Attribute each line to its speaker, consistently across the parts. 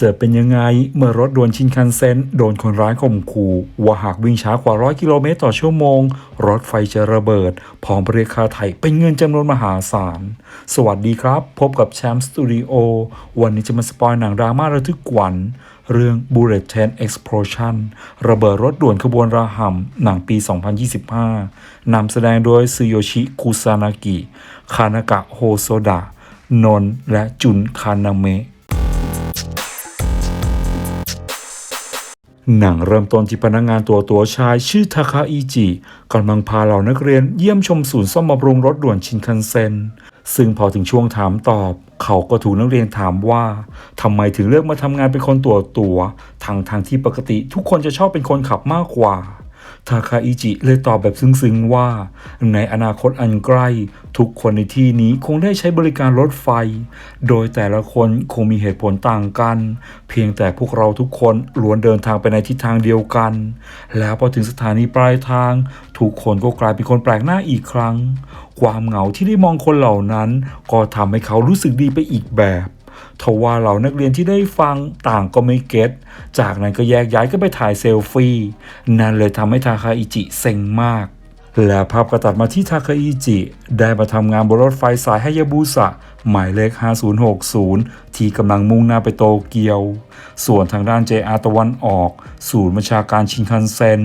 Speaker 1: จะเป็นยังไงเมื่อรถด่วนชินคันเซ็นโดนคนร้ายข่มขู่ว่าหากวิ่งช้ากว่า100กิโลเมตรต่อชั่วโมง รถไฟจะระเบิด พร้อมเรียกค่าไถ่เป็นเงินจำนวนมหาศาล สวัสดีครับ พบกับแชมป์สตูดิโอวันนี้จะมาสปอยหนังดราม่าระทึกขวัญเรื่อง Bullet Train Explosion ระเบิดรถด่วนขบวนระห่ำหนังปี 2025 นำแสดงโดยซึโยชิคุซานากิ คานากะโฮโซดะ นนและจุนคานาเมะ หนังเริ่มต้นที่พนักงานตัวตัวชายชื่อทาคาอิจิกำลังพาเหล่านักเรียนเยี่ยมชมศูนย์ซ่อมบำรุงรถด่วนชินคันเซ็นซึ่งพอถึงช่วงถามตอบ เขาก็ถูกนักเรียนถามว่าทำไมถึงเลือกมาทำงานเป็นคนตัวตัวทางทางที่ปกติทุกคนจะชอบเป็นคนขับมากกว่า ทาคาอิจิเลยตอบแบบซึ้งๆว่า ในอนาคตอันใกล้ ทุกคนในที่นี้คงได้ใช้บริการรถไฟ โดยแต่ละคนคงมีเหตุผลต่างกัน เพียงแต่พวกเราทุกคนล้วนเดินทางไปในทิศทางเดียวกัน แล้วพอถึงสถานีปลายทาง ทุกคนก็กลายเป็นคนแปลกหน้าอีกครั้ง ความเหงาที่ได้มองคนเหล่านั้น ก็ทำให้เขารู้สึกดีไปอีกแบบ ทว่าเหล่านักเรียนที่ได้ฟังต่างก็ไม่เก็ตจากนั้นก็แยกย้ายกันไปถ่ายเซลฟี่ นั่นเลยทำให้ทาคาอิจิเซ็งมาก และภาพก็ตัดมาที่ทาคาอิจิ ได้มาทำงานบนรถไฟสายฮายาบุสะหมายเลข 5060 ที่กำลังมุ่งหน้าไปโตเกียว ส่วนทางด้าน JR ตะวันออก ศูนย์บัญชาการชินคันเซ็น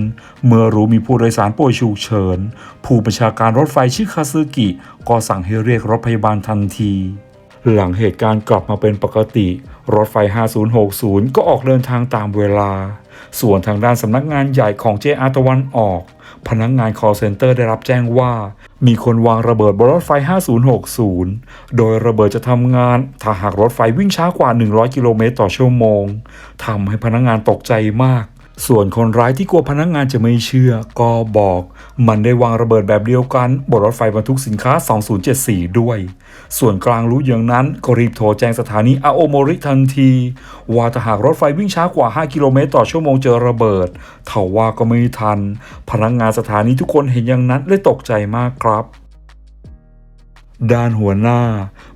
Speaker 1: เมื่อรู้มีผู้โดยสารป่วยฉุกเฉิน ผู้บัญชาการรถไฟชื่อคาซึกิ ก็สั่งให้เรียกรถพยาบาลทันที หลังเหตุการณ์กลับมาเป็นปกติ รถไฟ 5060 ก็ออกเดินทางตามเวลา ส่วนทางด้านสำนักงานใหญ่ของ JR ตะวันออก พนักงาน call center ได้รับแจ้งว่า มีคนวางระเบิดบนรถไฟ 5060 โดยระเบิดจะทำงาน ถ้าหากรถไฟวิ่งช้ากว่า 100 กิโลเมตรต่อชั่วโมงทำให้พนักงานตกใจมาก ส่วนคนร้ายที่กลัวพนักงานจะไม่เชื่อ ก็บอก มันได้วางระเบิดแบบเดียวกันบนรถไฟบรรทุกสินค้า 2074 ด้วย ส่วนกลางรู้อย่างนั้นก็รีบโทรแจ้งสถานีอาโอโมริทันที ว่าถ้าหากรถไฟวิ่งช้ากว่า 5 กิโลเมตรต่อชั่วโมงเจอระเบิดเถาว่าก็ไม่ทัน พนักงานสถานีทุกคนเห็นอย่างนั้นเลยตกใจมากครับ ด้านหัวหน้า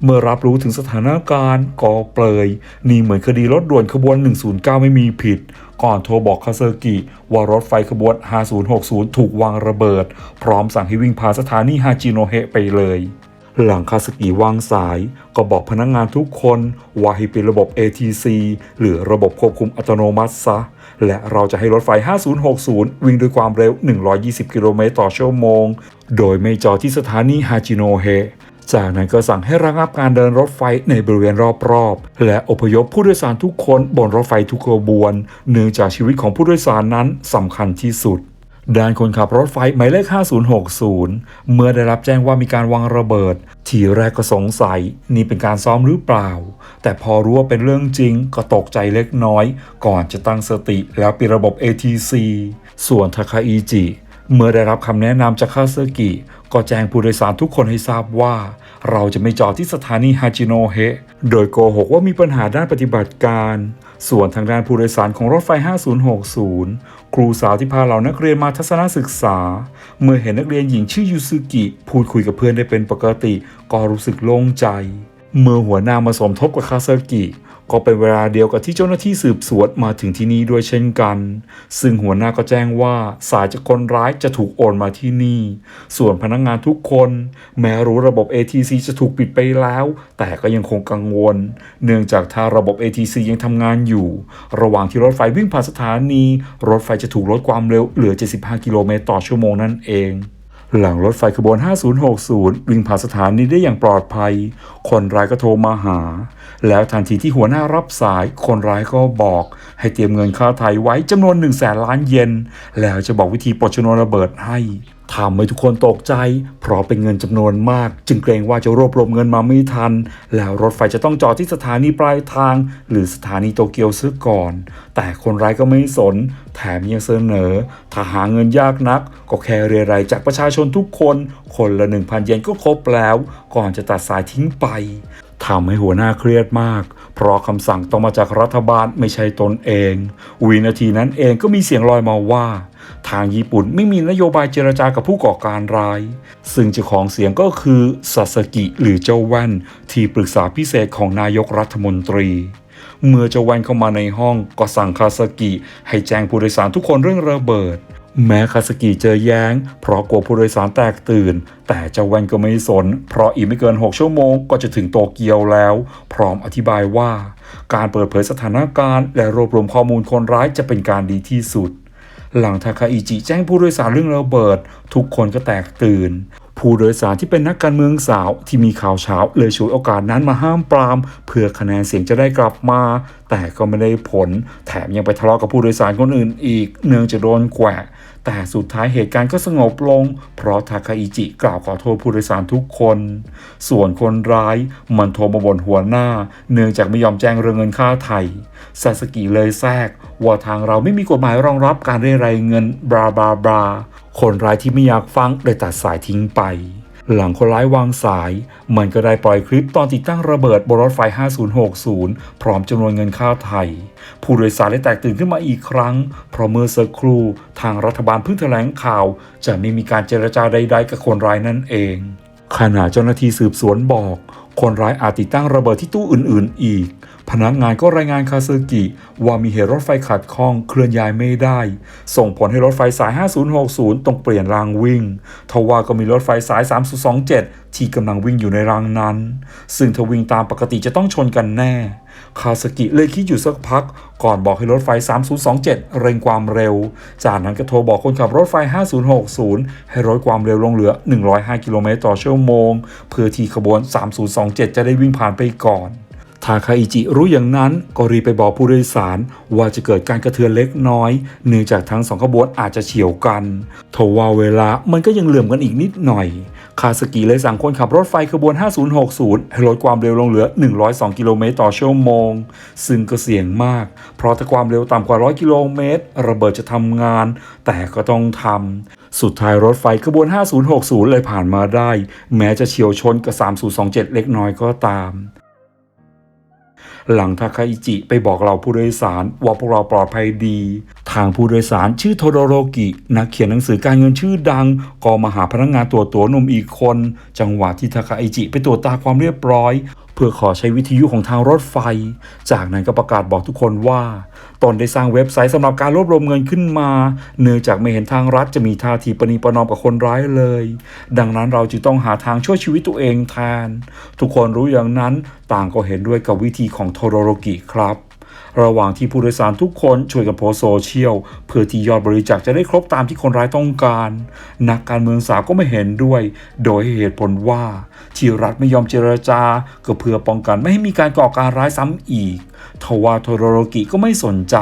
Speaker 1: เมื่อรับรู้ถึงสถานการณ์ก็เปลยนี่เหมือนคดีรถด่วนขบวน 109 ไม่มีผิด ก่อนโทรบอกคาเซอร์กิว่ารถไฟขบวน 5060 ถูกวางระเบิด พร้อมสั่งให้วิ่งผ่านสถานีฮาจิโนเฮไปเลยหลังคาสกิวางสายก็บอกพนักงงานทุกคนว่าให้ปิดระบบ ATC หรือระบบควบคุมอัตโนมัติซะ และเราจะให้รถไฟ 5060 วิ่งด้วยความเร็ว 120 กิโลเมตรต่อชั่วโมง โดยไม่จอดที่สถานีฮาจิโนเฮ จากนั้นก็สั่งให้ระงับการเดินรถไฟในบริเวณรอบๆ และอพยพผู้โดยสารทุกคนบนรถไฟทุกขบวน เนื่องจากชีวิตของผู้โดยสารนั้นสำคัญที่สุดด้านคนขับรถไฟหมายเลข 5060 เมื่อได้รับแจ้งว่ามีการวางระเบิด ทีแรกก็สงสัย นี่เป็นการซ้อมหรือเปล่า แต่พอรู้ว่าเป็นเรื่องจริงก็ตกใจเล็กน้อย ก่อนจะตั้งสติแล้วปิดระบบ ATC ส่วนทาคาอิจิ เมื่อได้รับคำแนะนำจากคาเซกิ ก็แจ้งผู้โดยสารทุกคนให้ทราบว่า เราจะไม่จอดที่สถานีฮาจิโนเฮะโดยโกหกว่ามีปัญหาด้านปฏิบัติการ ส่วนทางด้านผู้โดยสารของรถไฟ 5060 ครูสาวที่พาเหล่านักเรียนมาทัศนศึกษา เมื่อเห็นนักเรียนหญิงชื่อยูซึกิ พูดคุยกับเพื่อนได้เป็นปกติ ก็รู้สึกโล่งใจ เมื่อหัวหน้ามาสมทบกับคาเซกิ ก็เป็นเวลาเดียวกับที่เจ้าหน้าที่สืบสวนมาถึงที่นี่ด้วยเช่นกัน ซึ่งหัวหน้าก็แจ้งว่าสายจากคนร้ายจะถูกโอนมาที่นี่ ส่วนพนักงงานทุกคน แม้รู้ระบบ ATC จะถูกปิดไปแล้ว แต่ก็ยังคงกังวล เนื่องจากถ้าระบบ ATC ยังทำงานอยู่ ระหว่างที่รถไฟวิ่งผ่านสถานี รถไฟจะถูกลดความเร็วเหลือ 75 กิโลเมตรต่อชั่วโมงนั่นเอง หลังรถไฟขบวน 5060 วิ่งผ่านสถานีได้อย่างปลอดภัย คนร้ายก็โทรมาหา แล้วทันทีที่หัวหน้ารับสาย คนร้ายก็บอก ให้เตรียมเงินค่าไทยไว้จำนวน1แสนล้านเยน แล้วจะบอกวิธีปลดชนวนระเบิดให้ ทำให้ทุกคนตกใจ เพราะเป็นเงินจำนวนมาก จึงเกรงว่าจะรวบรวมเงินมาไม่ทัน แล้วรถไฟจะต้องจอดที่สถานีปลายทาง หรือสถานีโตเกียวซะก่อน แต่คนร้ายก็ไม่สน แถมยังเสนอ ถ้าหาเงินยากนัก ก็แค่เรียรายจากประชาชนทุกคน คนละ 1,000 เยนก็ครบแล้ว ก่อนจะตัดสายทิ้งไปทำให้หัวหน้าเครียดมาก เพราะคำสั่งต้องมาจากรัฐบาลไม่ใช่ตนเอง วินาทีนั้นเองก็มีเสียงลอยมาว่า ทางญี่ปุ่นไม่มีนโยบายเจรจากับผู้ก่อการร้าย ซึ่งเจ้าของเสียงก็คือซาสกิหรือเจ้าแว่น ที่ปรึกษาพิเศษของนายกรัฐมนตรี เมื่อเจะแวนเข้ามาในห้องก็สั่งคาสกิให้แจ้งผู้โดยสารทุกคนเรื่องระเบิด แม้คาสกิเจอแย้ง เพราะกลัวผู้โดยสารแตกตื่น แต่เจ้าแวนก็ไม่สน เพราะอีกไม่เกิน 6 ชั่วโมงก็จะถึงโตเกียวแล้ว พร้อมอธิบายว่า การเปิดเผยสถานการณ์ และรวบรวมข้อมูลคนร้ายจะเป็นการดีที่สุด หลังทาคาอิจิแจ้งผู้โดยสารเรื่องระเบิด ทุกคนก็แตกตื่น ผู้โดยสารที่เป็นนักการเมืองสาวที่มีข่าวเช้าเลยฉวยโอกาสนั้นมาห้ามปราม เพื่อคะแนนเสียงจะได้กลับมา แต่ก็ไม่ได้ผล แถมยังไปทะเลาะกับผู้โดยสารคนอื่นอีก เนื่องจากโดนแกวะ แต่สุดท้ายเหตุการณ์ก็สงบลง เพราะทาคาอิจิกล่าวขอโทษผู้โดยสารทุกคน ส่วนคนร้ายมันโทรมาบ่นหัวหน้า เนื่องจากไม่ยอมแจ้งเรื่องเงินค่าไถ่ซาสกิเลยแทรก ว่าทางเราไม่มีกฎหมายรองรับการเรียรายเงินบราบราบราคนร้ายที่ไม่อยากฟังเลยตัดสายทิ้งไป หลังคนร้ายวางสาย มันก็ได้ปล่อยคลิปตอนติดตั้งระเบิดบนรถไฟ 5060 พร้อมจำนวนเงินค่าไทย ผู้โดยสารได้แตกตื่นขึ้นมาอีกครั้ง เพราะเมื่อสักครู่ทางรัฐบาลเพิ่งแถลงข่าว จะไม่มีการเจรจาใด ๆ กับคนร้ายนั่นเอง ขณะเจ้าหน้าที่สืบสวนบอก คนร้ายอาจติดตั้งระเบิดที่ตู้อื่น ๆ อีก พนักงานก็รายงานคาซึกิว่ามีเหตุรถไฟขัดข้องเคลื่อนย้ายไม่ได้ ส่งผลให้รถไฟสาย 5060 ต้องเปลี่ยนรางวิ่ง ทว่าก็มีรถไฟสาย 3027 ที่กำลังวิ่งอยู่ในรางนั้น ซึ่งถ้าวิ่งตามปกติจะต้องชนกันแน่ คาสกิเลยคิดอยู่สักพัก ก่อนบอกให้รถไฟ 3027 เร่งความเร็ว จากนั้นก็โทรบอกคนขับรถไฟ 5060 ให้ลดความเร็วลงเหลือ 105 กิโลเมตรต่อชั่วโมง เพื่อที่ขบวน 3027 จะได้วิ่งผ่านไปก่อนาคาอิจิรู้อย่างนั้นก็รีบไปบอกผู้โดยสาร ว่าจะเกิดการกระเทือนเล็กน้อย เนื่องจากทั้งสองขบวนอาจจะเฉียวกันทว่าเวลามันก็ยังเหลื่อมกันอีกนิดหน่อยคาสกิเลยสั่งคนขับรถไฟขบวน 5060 ให้ลดความเร็วลงเหลือ 102 กิโลเมตรต่อชั่วโมง ซึ่งก็เสี่ยงมาก เพราะถ้าความเร็วต่ำกว่า 100 กิโลเมตร ระเบิดจะทำงาน แต่ก็ต้องทำ สุดท้ายรถไฟขบวน 5060 เลยผ่านมาได้ แม้จะเฉียวชนกับ 3027 เล็กน้อยก็ตาม หลังทาคาอิจิไปบอกเราผู้โดยสารว่าพวกเราปลอดภัยดี ทางผู้โดยสารชื่อโทโดโรกินักเขียนหนังสือการเงินชื่อดัง ก็มาหาพนักงานตัวตัวนมอีกคน จังหวะที่ทาคาอิจิไปตรวจตาความเรียบร้อย เพื่อขอใช้วิทยุของทางรถไฟ จากนั้นก็ประกาศบอกทุกคนว่า ตนได้สร้างเว็บไซต์สำหรับการรวบรวมเงินขึ้นมา เนื่องจากไม่เห็นทางรัฐจะมีท่าทีปณีประนอมกับคนร้ายเลย ดังนั้นเราจึงต้องหาทางช่วยชีวิตตัวเองแทน ทุกคนรู้อย่างนั้นต่างก็เห็นด้วยกับวิธีของโทโรโรกิครับ ระหว่างที่ผู้โดยสารทุกคนช่วยกันโพสโซเชียลเพื่อที่ยอดบริจาคจะได้ครบตามที่คนร้ายต้องการ นักการเมืองสาวก็ไม่เห็นด้วย โดยเหตุผลว่า ที่รัฐไม่ยอมเจรจาก็เพื่อป้องกันไม่ให้มีการก่อการร้ายซ้ำอีกทว่าโทโรโรกิก็ไม่สนใจ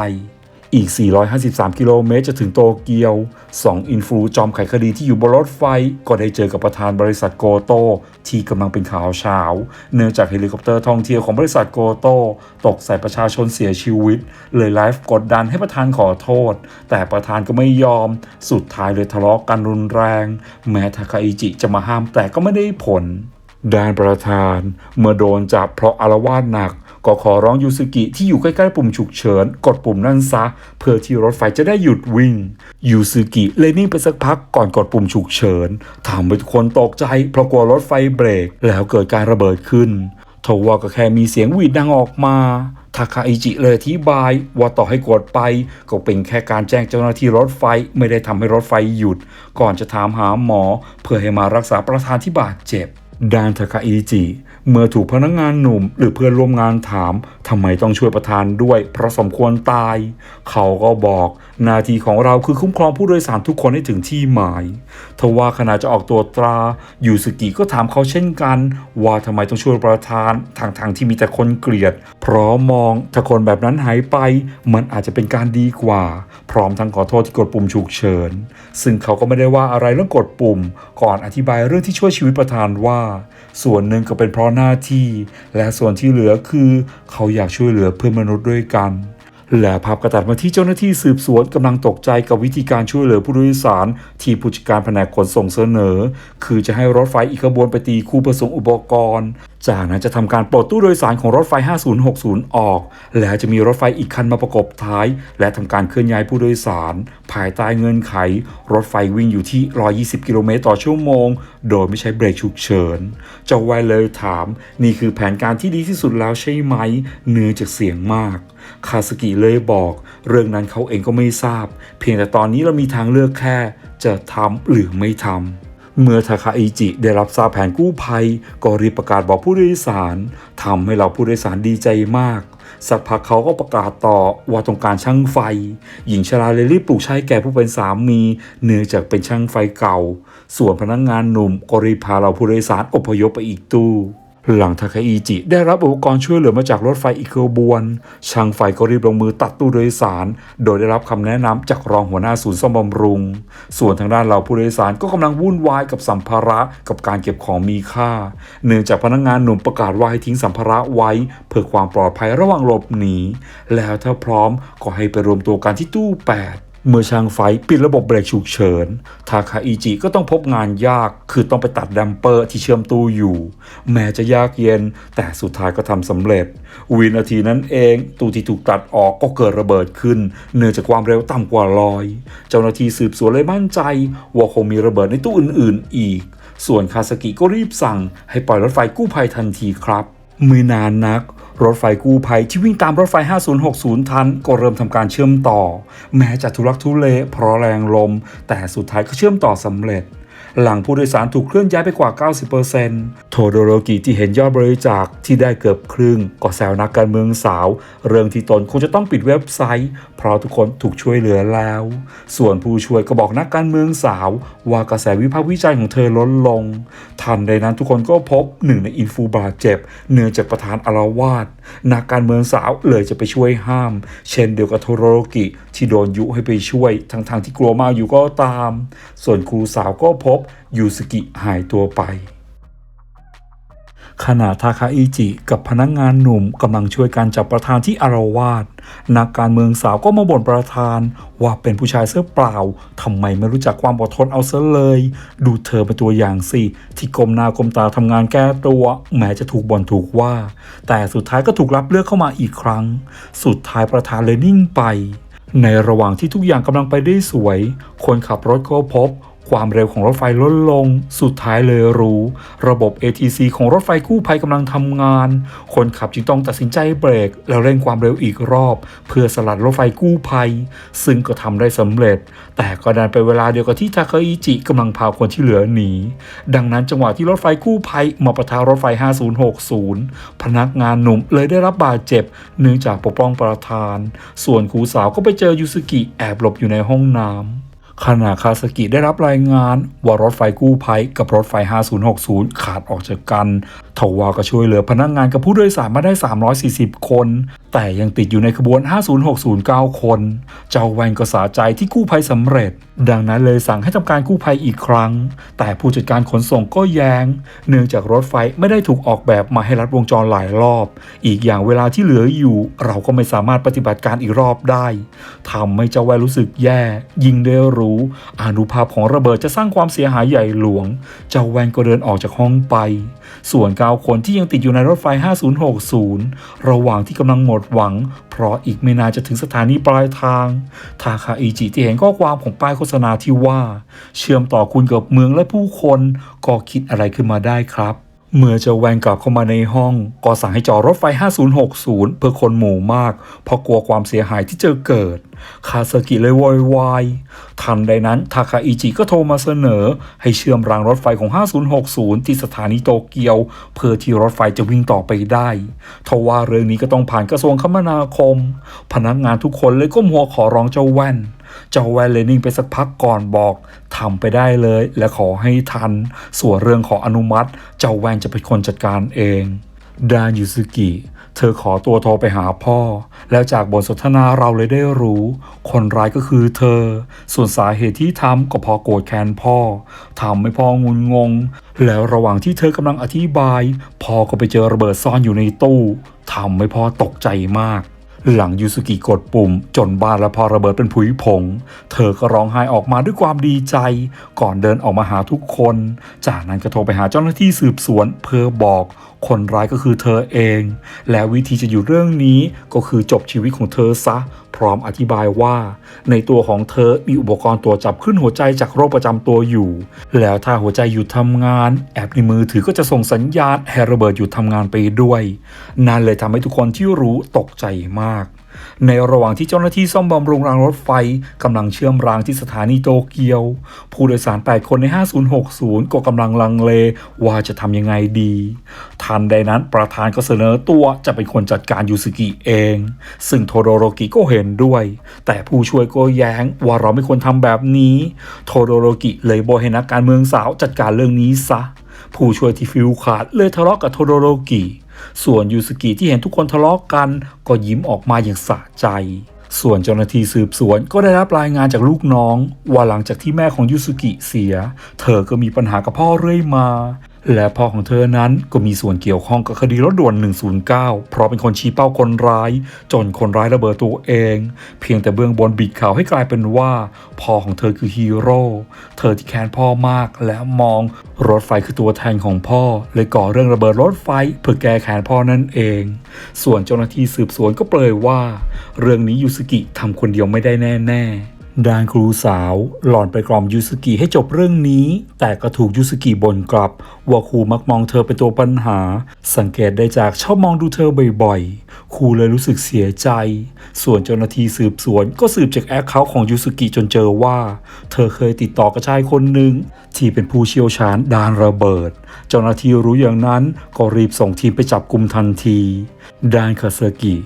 Speaker 1: อีก 453 กิโลเมตรจะถึงโตเกียว 2 อินฟลูจอมไขคดีที่อยู่บนรถไฟ ก็ได้เจอกับประธานบริษัทโกโต ที่กำลังเป็นข่าวเช้า เนื่องจากเฮลิคอปเตอร์ท่องเที่ยวของบริษัทโกโต ตกใส่ประชาชนเสียชีวิต เลยไลฟ์กดดันให้ประธานขอโทษ แต่ประธานก็ไม่ยอม สุดท้ายเลยทะเลาะกันรุนแรง แม้ทาคาอิจิจะมาห้ามแต่ก็ไม่ได้ผลด้านประธานเมื่อโดนจับเพราะอารวาสหนัก ก็ขอร้องยูซึกิที่อยู่ใกล้ๆปุ่มฉุกเฉิน กดปุ่มนั่นซะ เพื่อที่รถไฟจะได้หยุดวิ่ง ยูซึกิเลยนิ่งไปสักพักก่อนกดปุ่มฉุกเฉินทำให้ทุกคนตกใจเพราะกลัวรถไฟเบรก แล้วเกิดการระเบิดขึ้นทว่าก็แค่มีเสียงหวีดดังออกมาทาคาอิจิเลยอธิบายว่าต่อให้กดไป ก็เป็นแค่การแจ้งเจ้าหน้าที่รถไฟไม่ได้ทำให้รถไฟหยุด ก่อนจะถามหาหมอ เพื่อให้มารักษาประธานที่บาดเจ็บด้านทาคาอิจิ เมื่อถูกพนักงานหนุ่ม หรือเพื่อนร่วมงานถามทำไมต้องช่วยประธานด้วยเพราะสมควรตาย เขาก็บอกหน้าที่ของเราคือคุ้มครองผู้โดยสารทุกคนให้ถึงที่หมายทว่าขณะจะออกตัวตรายูสกิก็ถามเขาเช่นกัน ว่าทำไมต้องช่วยประธานทางทางที่มีแต่คนเกลียด เพราะมองถ้าคนแบบนั้นหายไป มันอาจจะเป็นการดีกว่า พร้อมทั้งขอโทษที่กดปุ่มฉุกเฉิน ซึ่งเขาก็ไม่ได้ว่าอะไรเรื่องกดปุ่ม ก่อนอธิบายเรื่องที่ช่วยชีวิตประธานว่า ส่วนหนึ่งก็เป็นเพราะหน้าที่ และส่วนที่เหลือคือ เขาอยากช่วยเหลือเพื่อนมนุษย์ด้วยกันและภาพกระตัดมาที่เจ้าหน้าที่สืบสวนกำลังตกใจกับวิธีการช่วยเหลือผู้โดยสาร ที่ผู้จัดการแผนกขนส่งเสนอ คือจะให้รถไฟอีกขบวนไปตีคู่ผสมอุปกรณ์ จากนั้นจะทำการปลดตู้โดยสารของรถไฟ 5060 ออก และจะมีรถไฟอีกคันมาประกบท้าย และทำการเคลื่อนย้ายผู้โดยสาร ภายใต้เงื่อนไข รถไฟวิ่งอยู่ที่ 120 กิโลเมตรต่อชั่วโมง โดยไม่ใช้เบรกฉุกเฉิน เจ้าไวเลยถาม นี่คือแผนการที่ดีที่สุดแล้วใช่ไหม เนื่อจากเสียงมาก คาสกิเลยบอก เรื่องนั้นเขาเองก็ไม่ทราบ เพียงแต่ตอนนี้เรามีทางเลือกแค่ จะทำหรือไม่ทำเมื่อทาคาอิจิได้รับทราบแผนกู้ภัย ก็รีบประกาศบอกผู้โดยสารทำให้เราผู้โดยสารดีใจมาก สักพักเขาก็ประกาศต่อว่าต้องการช่างไฟ หญิงชราเลยรีบปลูกใช้แก่ผู้เป็นสามี เนื่องจากเป็นช่างไฟเก่า ส่วนพนักงานหนุ่มก็รีบพาเราผู้โดยสารอพยพไปอีกตู้หลังทาคาอิจิ ได้รับอุปกรณ์ช่วยเหลือมาจากรถไฟอีกขบวน ช่างไฟก็รีบลงมือตัดตู้โดยสาร โดยได้รับคำแนะนำจากรองหัวหน้าศูนย์ซ่อมบำรุง ส่วนทางด้านเราผู้โดยสารก็กำลังวุ่นวายกับสัมภาระกับการเก็บของมีค่า เนื่องจากพนักงานหนุ่มประกาศว่าให้ทิ้งสัมภาระไว้ เพื่อความปลอดภัยระหว่างหลบหนีแล้วถ้าพร้อมก็ให้ไปรวมตัวกันที่ตู้8 เมื่อช่างไฟปิดระบบเบรกฉุกเฉิน ทาคาอิจิก็ต้องพบงานยากคือต้องไปตัดแดมเปอร์ที่เชื่อมตู้อยู่ แม้จะยากเย็น แต่สุดท้ายก็ทำสำเร็จ วินาทีนั้นเอง ตู้ที่ถูกตัดออกก็เกิดระเบิดขึ้น เนื่องจากความเร็วต่ำกว่าลอย เจ้าหน้าที่สืบสวนเลยมั่นใจ ว่าคงมีระเบิดในตู้อื่น ๆ อีก ส่วนคาสกิก็รีบสั่ง ให้ปล่อยรถไฟกู้ภัยทันทีครับไม่นานนัก รถไฟกู้ภัยที่วิ่งตามรถไฟ 5060 ทันก็เริ่มทำการเชื่อมต่อ แม้จะทุลักทุเลเพราะแรงลม แต่สุดท้ายก็เชื่อมต่อสำเร็จ หลังผู้โดยสารถูกเคลื่อนย้ายไปกว่า 90%โทโดโรกิที่เห็นยอดบริจาคที่ได้เกือบครึ่งก็แซวนักการเมืองสาว เรื่องที่ตนคงจะต้องปิดเว็บไซต์ เพราะทุกคนถูกช่วยเหลือแล้ว ส่วนผู้ช่วยก็บอกนักการเมืองสาว ว่ากระแสวิพากษ์วิจารณ์ของเธอลดลง ทันใดนั้นทุกคนก็พบหนึ่งในอินฟูบาดเจ็บ เนื่องจากประธานอารวาสนักการเมืองสาวเลยจะไปช่วยห้าม เช่นเดียวกับโทโรโรกิที่โดนยุให้ไปช่วยทั้งๆที่กลัวมากอยู่ก็ตาม ส่วนครูสาวก็พบยูสกิหายตัวไป ขณะทาคาอิจิกับพนักงานหนุ่มกำลังช่วยกันจับประธานที่อารวาสนักการเมืองสาวก็มาบ่นประธาน ว่าเป็นผู้ชายเสื้อเปล่าทำไมไม่รู้จักความอดทนเอาซะเลย ดูเธอเป็นตัวอย่างสิ ที่กลมหน้ากลมตาทำงานแก้ตัว แม้จะถูกบ่นถูกว่า แต่สุดท้ายก็ถูกรับเลือกเข้ามาอีกครั้ง สุดท้ายประธานเลยนิ่งไปในระหว่างที่ทุกอย่างกำลังไปได้สวย คนขับรถก็พบ ความเร็วของรถไฟลดลง สุดท้ายเลยรู้ ระบบ ATC ของรถไฟกู้ภัยกำลังทำงาน คนขับจึงต้องตัดสินใจเบรก แล้วเร่งความเร็วอีกรอบ เพื่อสลัดรถไฟกู้ภัย ซึ่งก็ทำได้สำเร็จ แต่ก็ดันไปเวลาเดียวกับที่ทาเคอิจิกำลังพาคนที่เหลือหนี ดังนั้นจังหวะที่รถไฟกู้ภัยมาปะทะรถไฟ 5060 พนักงานหนุ่มเลยได้รับบาดเจ็บ เนื่องจากปกป้องประธาน ส่วนครูสาวก็ไปเจอยูสกิแอบหลบอยู่ในห้องน้ำ ขณะคาสกิได้รับรายงานว่ารถไฟกู้ภัยกับรถไฟ 5060 ขาดออกจากกัน ทว่าก็ช่วยเหลือพนักงงานกับผู้โดยสารมาได้ 340 คน แต่ยังติดอยู่ในขบวน 50609 คน เจ้าแวนก็สาใจที่กู้ภัยสำเร็จ ดังนั้นเลยสั่งให้ทำการกู้ภัยอีกครั้ง แต่ผู้จัดการขนส่งก็แยง้ง เนื่องจากรถไฟไม่ได้ถูกออกแบบมาให้รัดวงจรหลายรอบ อีกอย่างเวลาที่เหลืออยู่ เราก็ไม่สามารถปฏิบัติการอีกรอบได้ทำให้เจ้าแวนรู้สึกแย่ ยิ่งได้รู้อนุภาพของระเบิดจะสร้างความเสียหายใหญ่หลวง เจ้าแวนก็เดินออกจากห้องไปส่วน 9 คนที่ยังติดอยู่ในรถไฟ 5060 ระหว่างที่กำลังหมดหวัง เพราะอีกไม่นานจะถึงสถานีปลายทาง ทาคาอิจิที่เห็นข้อความของป้ายโฆษณาที่ว่า เชื่อมต่อคุณกับเมืองและผู้คน ก็คิดอะไรขึ้นมาได้ครับ เมื่อเจะแวนกลับเข้ามาในห้อง ก็สั่งให้จอดรถไฟ 5060 เพื่อคนหมู่มาก เพราะกลัวความเสียหายที่เจอเกิด คาสกิเลยโวยวาย ทันใดนั้นทาคาอิจิก็โทรมาเสนอ ให้เชื่อมรางรถไฟของ 5060 ที่สถานีโตเกียว เพื่อที่รถไฟจะวิ่งต่อไปได้ทว่าเรื่องนี้ก็ต้องผ่านกระทรวงคมนาคม พนักงานทุกคนเลยก้มหัวขอร้องเจ้าแว่น เจ้าแวนเลนิ่งไปสักพักก่อนบอกทำไปได้เลย และขอให้ทัน ส่วนเรื่องขออนุมัติ เจ้าแวนจะเป็นคนจัดการเองดานยูซุกิเธอขอตัวโทรไปหาพ่อ แล้วจากบทสนทนาเราเลยได้รู้ คนร้ายก็คือเธอ ส่วนสาเหตุที่ทำก็เพอโกรธแค้นพ่อทำให้พ่องุนงง แล้วระหว่างที่เธอกำลังอธิบาย พ่อก็ไปเจอระเบิดซ่อนอยู่ในตู้ทำให้พ่อตกใจมาก หลังยูสุกิกดปุ่ม จนบ้านและพอระเบิดเป็นผุยผง เธอก็ร้องไห้ออกมาด้วยความดีใจ ก่อนเดินออกมาหาทุกคน จากนั้นก็โทรไปหาเจ้าหน้าที่สืบสวน เพื่อบอกคนร้ายก็คือเธอเอง และวิธีจะอยู่เรื่องนี้ก็คือจบชีวิตของเธอซะ พร้อมอธิบายว่า ในตัวของเธอมีอุปกรณ์ตรวจจับขึ้นหัวใจจากโรคประจำตัวอยู่ แล้วถ้าหัวใจหยุดทำงาน แอปในมือถือก็จะส่งสัญญาณให้ระเบิดหยุดทำงานไปด้วย นั่นเลยทำให้ทุกคนที่รู้ตกใจมาก ในระหว่างที่เจ้าหน้าที่ซ่อมบำรุงรางรถไฟกำลังเชื่อมรางที่สถานีโตเกียว ผู้โดยสาร 8 คนใน 5060 ก็กำลังลังเลว่าจะทำยังไงดี ทันใดนั้นประธานก็เสนอตัวจะเป็นคนจัดการยูสกิเอง ซึ่งโทโดโรกิก็เห็นด้วย แต่ผู้ช่วยก็แย้งว่าเราไม่ควรทำแบบนี้ โทโดโรกิเลยบอกให้นักการเมืองสาวจัดการเรื่องนี้ซะ ผู้ช่วยที่ฟิลขาดเลยทะเลาะกับโทโดโรกิ ส่วนยูสกิที่เห็นทุกคนทะเลาะกัน ก็ยิ้มออกมาอย่างสะใจ ส่วนเจ้าหน้าที่สืบสวนก็ได้รับรายงานจากลูกน้อง ว่าหลังจากที่แม่ของยูสุกิเสีย เธอก็มีปัญหากับพ่อเรื่อยมา และพ่อของเธอนั้นก็มีส่วนเกี่ยวข้องกับคดีรถด่วน 109 เพราะเป็นคนชี้เป้าคนร้าย จนคนร้ายระเบิดตัวเอง เพียงแต่เบื้องบนบิดข่าวให้กลายเป็นว่า พ่อของเธอคือฮีโร่ เธอที่แค้นพ่อมากและมองรถไฟคือตัวแทนของพ่อ เลยก่อเรื่องระเบิดรถไฟเพื่อแก้แค้นพ่อนั่นเอง ส่วนเจ้าหน้าที่สืบสวนก็เปรยว่า เรื่องนี้ยูสกิทำคนเดียวไม่ได้แน่ ๆ ด้านครูสาวหล่อนไปกล่อมยูสกิให้จบเรื่องนี้ แต่ก็ถูกยูสกิบ่นกลับ ว่าครูมักมองเธอเป็นตัวปัญหา สังเกตได้จากชอบมองดูเธอบ่อยๆ ครูเลยรู้สึกเสียใจ ส่วนเจ้าหน้าที่สืบสวนก็สืบจากแอคเคาท์ของยูสกิจนเจอว่า เธอเคยติดต่อกับชายคนหนึ่งที่เป็นผู้เชี่ยวชาญด้านระเบิด เจ้าหน้าที่รู้อย่างนั้นก็รีบส่งทีมไปจับกลุ่มทันทีด้านคาเซกิ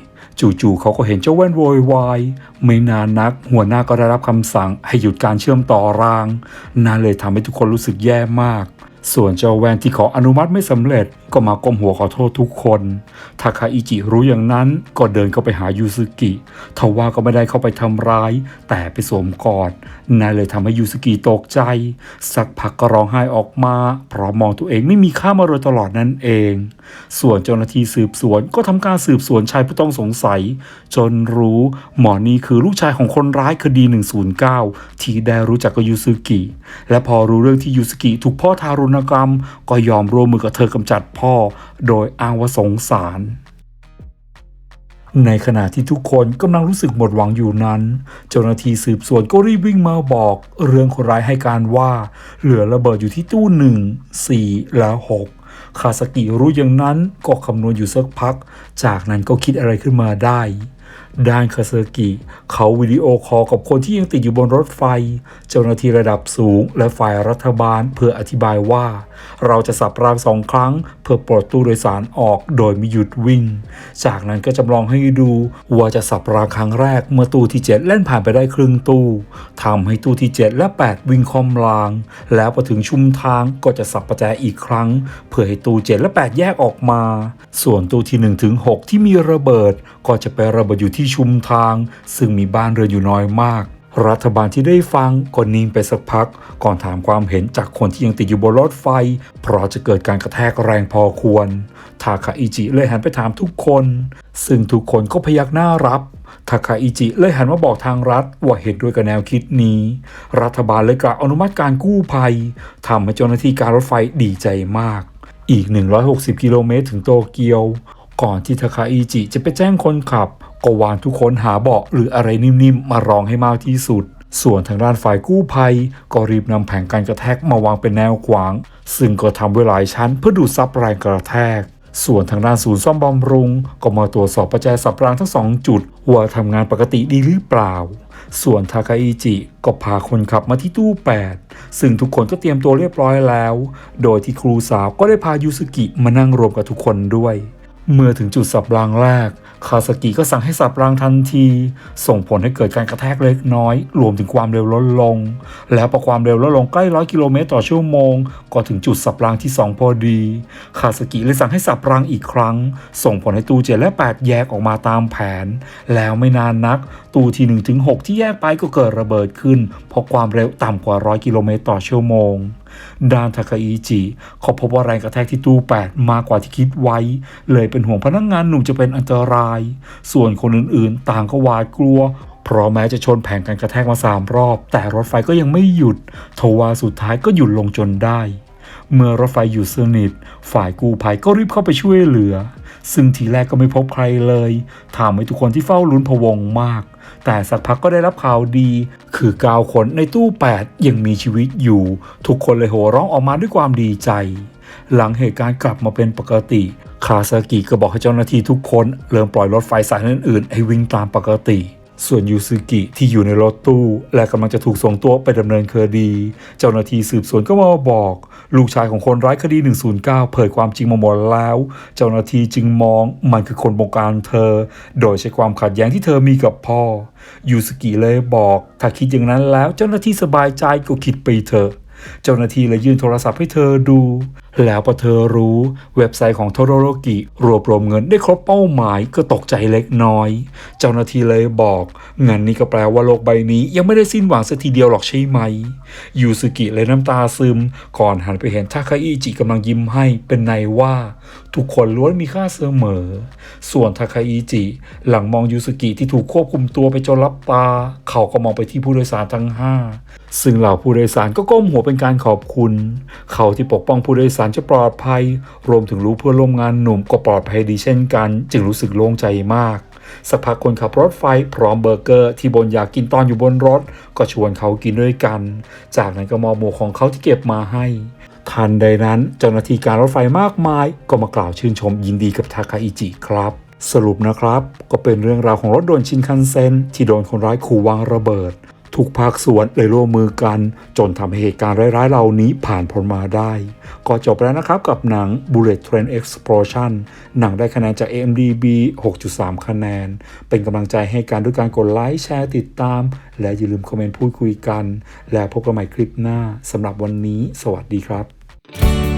Speaker 1: จู่ๆเขาก็เห็นเจ้าแว่นโวยวายไม่นานนัก หัวหน้าก็ได้รับคำสั่งให้หยุดการเชื่อมต่อรางนั่นเลยทำให้ทุกคนรู้สึกแย่มาก ส่วนเจ้าแว่นที่ขออนุมัติไม่สำเร็จ ก็มาก้มหัวขอโทษทุกคนทาคาอิจิรู้อย่างนั้นก็เดินเข้าไปหายูซึกิทว่าก็ไม่ได้เข้าไปทำร้าย แต่ไปสวมกอดนั่นเลยทำให้ยูซึกิตกใจ สักพักก็ร้องไห้ออกมาเพราะมองตัวเองไม่มีค่ามาโดยตลอดนั่นเอง ส่วนเจ้าหน้าที่สืบสวนก็ทำการสืบสวนชายผู้ต้องสงสัย จนรู้หมอนี่คือลูกชายของคนร้ายคดี 109 ที่ได้รู้จักกับยูซึกิและพอรู้เรื่องที่ยูซึกิถูกพ่อทารุณกรรม ก็ยอมร่วมมือกับเธอกำจัดพ่อโดยอ้างว่าสงสาร ในขณะที่ทุกคนกำลังรู้สึกหมดหวังอยู่นั้น เจ้าหน้าที่สืบสวนก็รีบวิ่งมาบอก เรื่องคนร้ายให้การว่า เหลือระเบิดอยู่ที่ตู้หนึ่งสี่และหกคาสกิรู้อย่างนั้นก็คำนวณอยู่สักพัก จากนั้นก็คิดอะไรขึ้นมาได้ ด้านคาเซากิเขาวิดีโอคอลกับคนที่ยังติดอยู่บนรถไฟ เจ้าหน้าที่ระดับสูง และฝ่ายรัฐบาลเพื่ออธิบายว่า เราจะสับรางสองครั้ง เพื่อปลดตู้โดยสารออกโดยไม่หยุดวิ่ง จากนั้นก็จำลองให้ดูว่าจะสับรางครั้งแรกเมื่อตู้ที่ 7 เล่นผ่านไปได้ครึ่งตู้ทำให้ตู้ที่ 7 และ 8 วิ่งคอมราง แล้วพอถึงชุมทางก็จะสับประแจอีกครั้ง เพื่อให้ตู้ 7 และ 8 แยกออกมา ส่วนตู้ที่1ถึง6ที่มีระเบิดก็จะไประเบิดอยู่ที่ชุมทาง ซึ่งมีบ้านเรือนอยู่น้อยมาก รัฐบาลที่ได้ฟังก็นิ่งไปสักพัก ก่อนถามความเห็นจากคนที่ยังติดอยู่บนรถไฟ เพราะจะเกิดการกระแทกแรงพอควร ทาคาอิจิเลยหันไปถามทุกคน ซึ่งทุกคนก็พยักหน้ารับทาคาอิจิเลยหันมาบอกทางรัฐว่าเห็นด้วยกับแนวคิดนี้ รัฐบาลเลยกล่าวอนุมัติการกู้ภัยทำให้เจ้าหน้าที่การรถไฟดีใจมาก อีก 160 กิโลเมตรถึงโตเกียว ก่อนที่ทาคาอิจิจะไปแจ้งคนขับ ก็วานทุกคนหาเบาะหรืออะไรนิ่มๆ มารองให้มากที่สุด ส่วนทางด้านฝ่ายกู้ภัย ก็รีบนำแผงการกระแทกมาวางเป็นแนวขวาง ซึ่งก็ทำไว้หลายชั้นเพื่อดูดซับแรงกระแทก ส่วนทางด้านศูนย์ซ่อมบำรุง ก็มาตรวจสอบประแจสับรางทั้งสองจุดว่าทำงานปกติดีหรือเปล่า ส่วนทาคาอิจิก็พาคนขับมาที่ตู้ 8 ซึ่งทุกคนก็เตรียมตัวเรียบร้อยแล้ว โดยที่ครูสาวก็ได้พายูสกิมานั่งรวมกับทุกคนด้วย เมื่อถึงจุดสับรางแรก คาสกิก็สั่งให้สับรางทันที ส่งผลให้เกิดการกระแทกเล็กน้อย รวมถึงความเร็วลดลง แล้วพอความเร็วลดลงใกล้ร้อยกิโลเมตรต่อชั่วโมง ก็ถึงจุดสับรางที่ 2 พอดี คาสกิเลยสั่งให้สับรางอีกครั้ง ส่งผลให้ตู้เจ็ดและ 8 แยกออกมาตามแผน แล้วไม่นานนัก ตู้ที่1ถึง6ที่แยกไปก็เกิดระเบิดขึ้นเพราะความเร็วต่ำกว่า100กิโลเมตรต่อชั่วโมง ด้านทาคาอิจิเขาพบว่าแรงกระแทกที่ตู้แปดมากกว่าที่คิดไว้ เลยเป็นห่วงพนักงงานหนุ่มจะเป็นอันตราย ส่วนคนอื่นๆ ต่างก็หวาดกลัวเพราะแม้จะชนแผงการกระแทกมาสามรอบ แต่รถไฟก็ยังไม่หยุด ทว่าสุดท้ายก็หยุดลงจนได้ เมื่อรถไฟหยุดสนิท ฝ่ายกู้ภัยก็รีบเข้าไปช่วยเหลือ ซึ่งทีแรกก็ไม่พบใครเลยทำให้ทุกคนที่เฝ้าลุ้นพวงมาก แต่สักพักก็ได้รับข่าวดี คือเก้าคนในตู้ 8 ยังมีชีวิตอยู่ ทุกคนเลยโห่ร้องออกมาด้วยความดีใจ หลังเหตุการณ์กลับมาเป็นปกติ คาซากิก็บอกให้เจ้าหน้าที่ทุกคนเริ่มปล่อยรถไฟสายอื่นๆให้วิ่งตามปกติ ส่วนยูซึกิที่อยู่ในรถตู้ และกำลังจะถูกส่งตัวไปดำเนินคดี เจ้าหน้าที่สืบสวนก็มาบอก ลูกชายของคนร้ายคดี 109 เผยความจริงมาหมดแล้ว เจ้าหน้าที่จึงมองมันคือคนบงการเธอ โดยใช้ความขัดแย้งที่เธอมีกับพ่อยูสกิเลยบอก ถ้าคิดอย่างนั้นแล้วเจ้าหน้าที่สบายใจก็คิดไปเถอะ เจ้าหน้าที่เลยยื่นโทรศัพท์ให้เธอดู แล้วพอเธอรู้เว็บไซต์ของโทโรโรกิรวบรวมเงินได้ครบเป้าหมายก็ตกใจเล็กน้อย เจ้าหน้าที่เลยบอกงั้นนี่ก็แปลว่าโลกใบนี้ยังไม่ได้สิ้นหวังสักทีเดียวหรอกใช่ไหม ยูสุกิเลยน้ำตาซึม ก่อนหันไปเห็นทาคาอิจิกำลังยิ้มให้เป็นในว่า ทุกคนล้วนมีค่าเสมอ ส่วนทาคาอิจิ หลังมองยูสุกิที่ถูกควบคุมตัวไปจนลับตา เขาก็มองไปที่ผู้โดยสารทั้งห้าซึ่งเหล่าผู้โดยสารก็ก้มหัวเป็นการขอบคุณ เขาที่ปกป้องผู้โดยสารจะปลอดภัย รวมถึงรู้เพื่อนร่วมงานหนุ่มก็ปลอดภัยดีเช่นกัน จึงรู้สึกโล่งใจมากสักพักคนขับรถไฟพร้อมเบอร์เกอร์ที่บนอยากกินตอนอยู่บนรถ ก็ชวนเขากินด้วยกัน จากนั้นก็มอบหมวกของเขาที่เก็บมาให้ ทันใดนั้นเจ้าหน้าที่การรถไฟมากมาย ก็มากล่าวชื่นชมยินดีกับทาคาอิจิครับสรุปนะครับ ก็เป็นเรื่องราวของรถด่วนชินคันเซ็นที่โดนคนร้ายขู่วางระเบิดทุกภาคส่วนเลยร่วมมือกัน จนทำให้เหตุการณ์ร้ายๆ เหล่านี้ผ่านพ้นมาได้ ก็จบแล้วนะครับกับหนัง Bullet Train Explosion หนังได้คะแนนจาก AMDB 6.3 คะแนน เป็นกำลังใจให้การด้วยการกดไลค์แชร์ติดตาม และอย่าลืมคอมเมนต์พูดคุยกัน และพบกันใหม่คลิปหน้าสำหรับวันนี้ สวัสดีครับ Thank you.